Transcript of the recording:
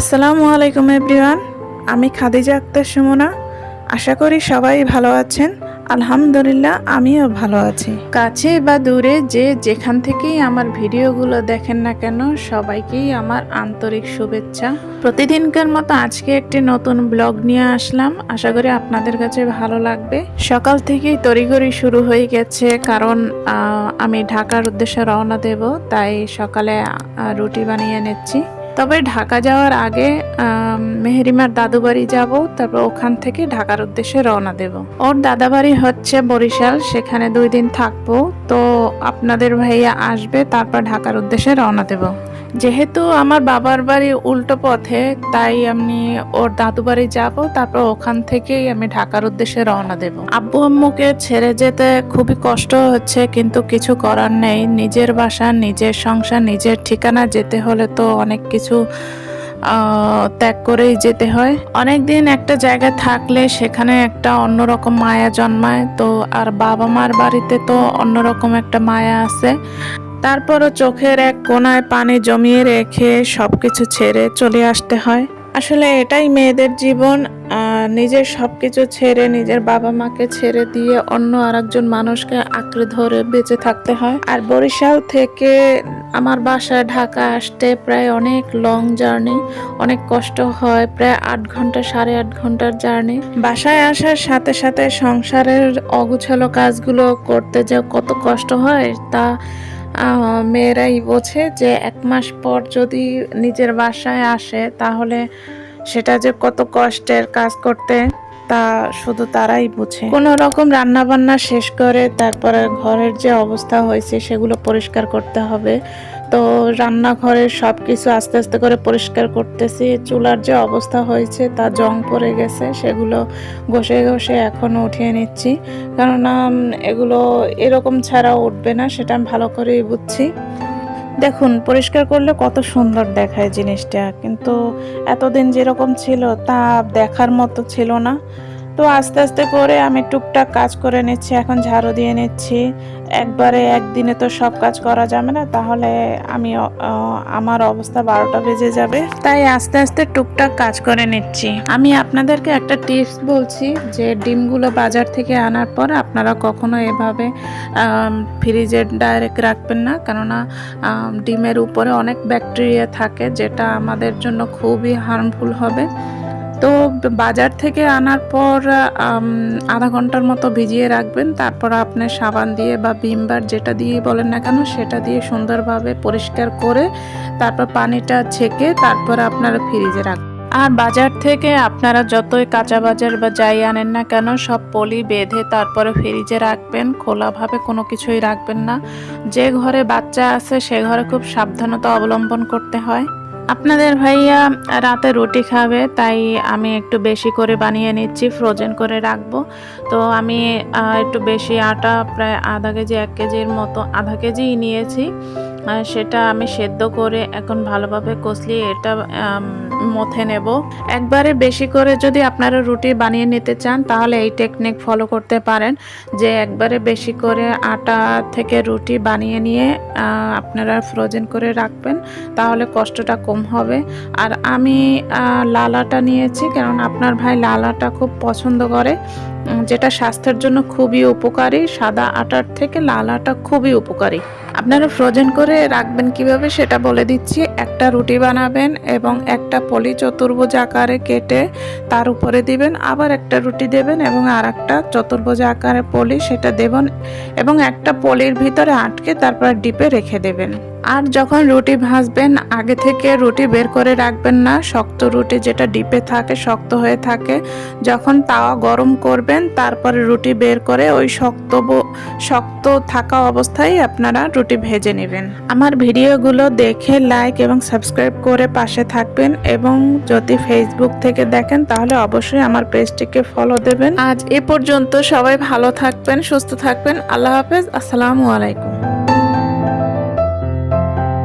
আসসালামু আলাইকুম, এভরিওয়ান। আমি খাদিজা আক্তার সুমনা। আশা করি সবাই ভালো আছেন। আলহামদুলিল্লাহ, আমিও ভালো আছি। কাছে বা দূরে যে যেখান থেকেই আমার ভিডিওগুলো দেখেন না কেন, সবাইকেই আমার আন্তরিক শুভেচ্ছা। প্রতিদিনকার মতো আজকে একটি নতুন ব্লগ নিয়ে আসলাম। আশা করি আপনাদের কাছে ভালো লাগবে। সকাল থেকেই তড়িঘড়ি শুরু হয়ে গেছে, কারণ আমি ঢাকার উদ্দেশ্যে রওনা দেব, তাই সকালে রুটি বানিয়ে নিচ্ছি তবে ঢাকা যাওয়ার আগে মেহরিমার দাদু বাড়ি যাব, তারপর ওখান থেকে ঢাকার উদ্দেশ্যে রওনা দেব। ওর দাদা বাড়ি হচ্ছে বরিশাল, সেখানে দুই দিন থাকব। তো আপনাদের ভাইয়া আসবে, তারপর ঢাকার উদ্দেশ্যে রওনা দেব। যেহেতু আমার বাবার বাড়ি উল্টো পথে, তাই আমি ওর দাদু বাড়ি যাব, তারপর ওখান থেকেই আমি ঢাকার উদ্দেশ্যে রওনা দেব। আব্বু আম্মুকে ছেড়ে যেতে খুবই কষ্ট হচ্ছে, কিন্তু কিছু করার নেই। নিজের বাসা, নিজের সংসার, নিজের ঠিকানা যেতে হলে তো অনেক কিছু ত্যাগ করেই যেতে হয়। অনেক দিন একটা জায়গায় থাকলে সেখানে একটা অন্যরকম মায়া জন্মায়, তো আর বাবা মার বাড়িতে তো অন্যরকম একটা মায়া আছে। তারপরও চোখের এক কোনায় পানি জমিয়ে রেখে সব কিছু ছেড়ে চলে আসতে হয়। আসলে এটাই মেয়েদের জীবন নিজের সব কিছু ছেড়ে নিজের বাবা মাকে ছেড়ে দিয়ে অন্য আরেকজন মানুষকে আঁকড়ে ধরে বেঁচে থাকতে হয়। আর বরিশাল থেকে আমার বাসায় ঢাকা আসতে প্রায় অনেক লং জার্নি অনেক কষ্ট হয়, প্রায় আট ঘণ্টা, সাড়ে আট ঘণ্টার জার্নি বাসায় আসার সাথে সাথে সংসারের অগুছালো কাজগুলো করতে যে কত কষ্ট হয়, তা মেয়েরাই বোঝে যে এক মাস পর যদি নিজের বাসায় আসে, তাহলে সেটা যে কত কষ্টের কাজ করতে, তা শুধু তারাই বোঝে। কোনো রকম রান্না বান্না শেষ করে তারপরে ঘরের যে অবস্থা হয়েছে, সেগুলো পরিষ্কার করতে হবে। তো রান্নাঘরের সব কিছু আস্তে আস্তে করে পরিষ্কার করতেছি। চুলার যে অবস্থা হয়েছে তা জং পড়ে গেছে, সেগুলো ঘষে ঘষে এখনও উঠিয়ে নিচ্ছি। কেননা এগুলো এরকম ছাড়া উঠবে না, সেটা আমি ভালো করেই বুঝছি। দেখুন, পরিষ্কার করলে কত সুন্দর দেখায় জিনিসটা, কিন্তু এতদিন যেরকম ছিল তা দেখার মতো ছিল না। তো আস্তে আস্তে করে আমি টুকটাক কাজ করে নিচ্ছি, এখন ঝাড়ু দিয়ে নিচ্ছি। একবারে একদিনে তো সব কাজ করা যাবে না, তাহলে আমি আমার অবস্থা বারোটা বেজে যাবে। তাই আস্তে আস্তে টুকটাক কাজ করে নিচ্ছি। আমি আপনাদেরকে একটা টিপস বলছি যে, ডিমগুলো বাজার থেকে আনার পর আপনারা কখনো এভাবে ফ্রিজে ডাইরেক্ট রাখবেন না। কেননা ডিমের উপরে অনেক ব্যাকটেরিয়া থাকে, যেটা আমাদের জন্য খুবই হার্মফুল হবে। তো বাজার থেকে আনার পর আধা ঘণ্টার মতো ভিজিয়ে রাখবেন। তারপর আপনি সাবান দিয়ে বা ভিমবার যেটা দিয়ে বলেন না কেন, সেটা দিয়ে সুন্দরভাবে পরিষ্কার করে তারপর পানিটা ছেঁকে তারপর আপনারা ফ্রিজে রাখবেন আর বাজার থেকে আপনারা যতই কাঁচা বাজার বা যাই আনেন না কেন, সব পলি বেঁধে তারপরে ফ্রিজে রাখবেন। খোলাভাবে কোনো কিছুই রাখবেন না। যে ঘরে বাচ্চা আছে, সে ঘরে খুব সাবধানতা অবলম্বন করতে হয়। আপনাদের ভাইয়া রাতে রুটি খাবে, তাই আমি একটু বেশি করে বানিয়ে নিচ্ছি ফ্রোজেন করে রাখব। তো আমি একটু বেশি আটা, প্রায় আধা কেজি, এক কেজির মতো, আধা কেজিই নিয়েছি। সেটা আমি সেদ্ধ করে এখন ভালোভাবে কষলিয়ে এটা মথে নেব। একবারে বেশি করে যদি আপনারা রুটি বানিয়ে নিতে চান, তাহলে এই টেকনিক ফলো করতে পারেন, যে একবারে বেশি করে আটা থেকে রুটি বানিয়ে নিয়ে আপনারা ফ্রোজেন করে রাখবেন, তাহলে কষ্টটা কম হবে। আর আমি লাল আটা নিয়েছি, কারণ আপনার ভাই লাল আটা খুব পছন্দ করে। যেটা স্বাস্থ্যের জন্য খুবই উপকারী, সাদা আটার থেকে লাল আটা খুবই উপকারী। আপনারা ফ্রোজেন করে রাখবেন কীভাবে সেটা বলে দিচ্ছি। একটা রুটি বানাবেন এবং একটা পলি চতুর্ভুজ আকারে কেটে তার উপরে দিবেন, আবার একটা রুটি দেবেন এবং আর একটা চতুর্ভুজ আকারে পলি সেটা দেবেন এবং একটা পলির ভিতরে আটকে তারপর ডিপে রেখে দেবেন। আর যখন রুটি ভাজবেন, আগে থেকে রুটি বের করে রাখবেন না। শক্ত রুটি যেটা ডিপে থাকে, শক্ত হয়ে থাকে। যখন তাওয়া গরম করবেন, তারপরে রুটি বের করে ওই শক্ত শক্ত থাকা অবস্থায় আপনারা রুটি ভেজে নেবেন। আমার ভিডিওগুলো দেখে লাইক এবং সাবস্ক্রাইব করে পাশে থাকবেন এবং যদি ফেসবুক থেকে দেখেন, তাহলে অবশ্যই আমার পেজটিকে ফলো দেবেন। আজ এ পর্যন্ত সবাই ভালো থাকবেন, সুস্থ থাকবেন। আল্লাহ হাফেজ, আসসালামু আলাইকুম।